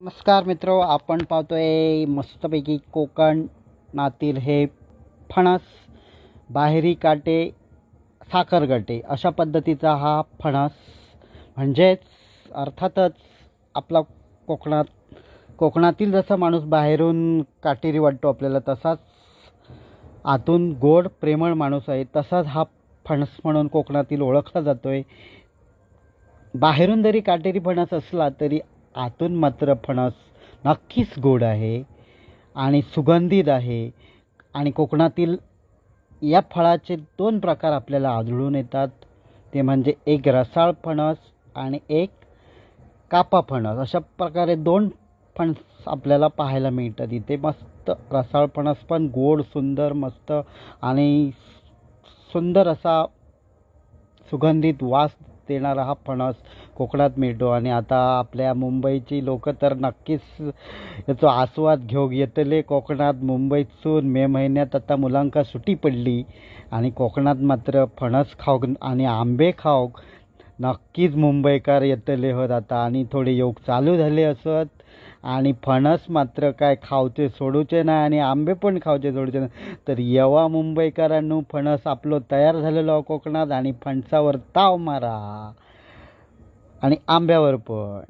नमस्कार मित्र आपण पाहतोय मस्तपैकी कोकणातील हे फणस बाहेरी काटे साखर गटे. अशा पद्धतीचा हा फणस. म्हणजेच अर्थातच आपला कोकणात कोकणातील जसा माणूस बाहेरून काटेरी वाटतो आपल्याला तसाच आतून गोड प्रेमळ माणूस आहे तसाच हा फणस म्हणून कोकणातील ओळखला जातो आहे बाहेरून जरी काटेरी फणस असला तरी आतून मात्र फणस नक्कीच गोड आहे आणि सुगंधित आहे. आणि कोकणातील या फळाचे दोन प्रकार आपल्याला आढळून येतात. ते म्हणजे एक रसाळ फणस आणि एक कापा फणस. अशा प्रकारे दोन फणस आपल्याला पाहायला मिळतात. इथे मस्त रसाळ फणस पण गोड सुंदर मस्त आणि सुंदर असा सुगंधित वास देणारा हा फणस कोकणात मिळतो. आणि आता आपल्या मुंबईची लोक तर नक्कीच याचा आस्वाद घेऊ येतले. कोकणात मुंबईतसून मे महिन्यात आता मुलांका सुटी पडली. आणि कोकणात मात्र फणस खाऊक आणि आंबे खाऊक नक्कीच मुंबईकार येतले होत आता. आणि थोडे योग चालू झाले असत. आणि फणस मात्र काय खावचे सोडूचे नाही आणि आंबे पण खावचे सोडूचे नाही. तर येवा मुंबईकरांनो फणस आपलो तयार झालेलो कोकणात आणि फणसावर ताव मारा. आणि आंब्यावर पण.